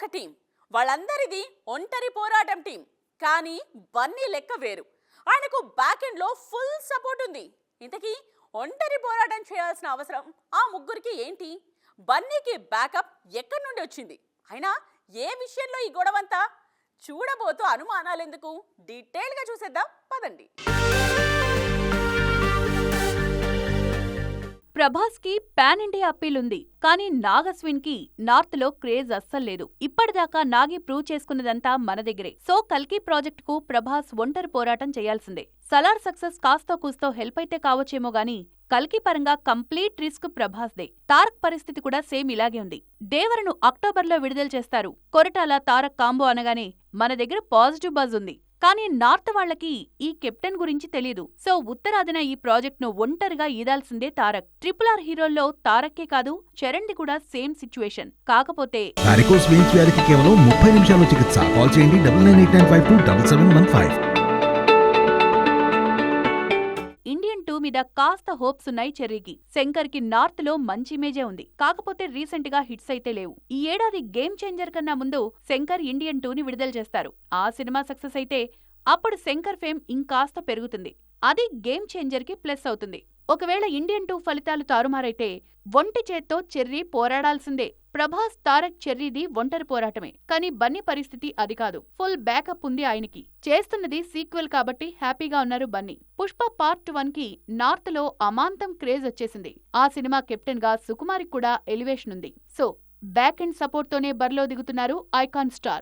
ఒక టీం. వాళ్ళందరిది ఒంటరి పోరాటం టీం. కానీ బన్నీ లెక్క వేరు. ఆయనకు బ్యాక్ ఎండ్లో ఫుల్ సపోర్ట్ ఉంది. ఇంతకీ ఒంటరి పోరాటం చేయాల్సిన అవసరం ఆ ముగ్గురికి ఏంటి? బన్నీకి బ్యాకప్ ఎక్కడి నుండి వచ్చింది? అయినా ఏ విషయంలో ఈ గొడవంతా? చూడబోతూ అనుమానాలెందుకు? డీటెయిల్గా చూసేద్దాం. పదండి. ప్రభాస్కి పాన్ ఇండియా అప్పీల్ ఉంది. కానీ నాగస్విన్కి నార్త్లో క్రేజ్ అస్సలు లేదు. ఇప్పటిదాకా నాగి ప్రూవ్ చేసుకున్నదంతా మన దగ్గరే. సో కల్కి ప్రాజెక్ట్కు ప్రభాస్ ఒంటరి పోరాటం చేయాల్సిందే. సలార్ సక్సెస్ కాస్తో కూస్తో హెల్ప్ అయితే కావచ్చేమో గాని కల్కి పరంగా కంప్లీట్ రిస్క్ ప్రభాస్దే. తారక్ పరిస్థితి కూడా సేమ్ ఇలాగే ఉంది. దేవరను అక్టోబర్లో విడుదల చేస్తారు. కొరటాల తారక్ కాంబో అనగానే మన దగ్గర పాజిటివ్ బజ్ ఉంది. కానీ నార్త్ వాళ్ళకి ఈ కెప్టెన్ గురించి తెలీదు. సో ఉత్తరాదిన ఈ ప్రాజెక్ట్ను ఒంటరిగా ఈదాల్సిందే తారక్. ట్రిపుల్ ఆర్ హీరోల్లో తారక్కే కాదు చరణ్ది కూడా సేమ్ సిచ్యువేషన్. కాకపోతే కేవలం ముప్పై నిమిషాల్లో చికిత్స. కాల్ చేయండి టూ మీద కాస్త హోప్స్ ఉన్నాయి చెర్రీకి. శంకర్కి నార్త్లో మంచి ఇమేజే ఉంది. కాకపోతే రీసెంట్గా హిట్స్ అయితే లేవు. ఈ ఏడాది గేమ్ చేంజర్ కన్నా ముందు శంకర్ ఇండియన్ టూ ని విడుదల చేస్తారు. ఆ సినిమా సక్సెస్ అయితే అప్పుడు శంకర్ ఫేమ్ ఇంకాస్త పెరుగుతుంది. అది గేమ్ చేంజర్కి ప్లస్ అవుతుంది. ఒకవేళ ఇండియన్ టూ ఫలితాలు తారుమారైతే ఒంటి చేత్తో చెర్రీ పోరాడాల్సిందే. ప్రభాస్ తారక్ చెర్రీది ఒంటరి పోరాటమే. కానీ బన్నీ పరిస్థితి అది కాదు. ఫుల్ బ్యాకప్ ఉంది ఆయనకి. చేస్తున్నది సీక్వెల్ కాబట్టి హ్యాపీగా ఉన్నారు బన్నీ. పుష్ప పార్ట్ వన్కి నార్త్లో అమాంతం క్రేజ్ వచ్చేసింది. ఆ సినిమా కెప్టెన్గా సుకుమారికి కూడా ఎలివేషన్ ఉంది. సో బ్యాక్ అండ్ సపోర్ట్ తోనే బరిలో దిగుతున్నారు ఐకాన్ స్టార్.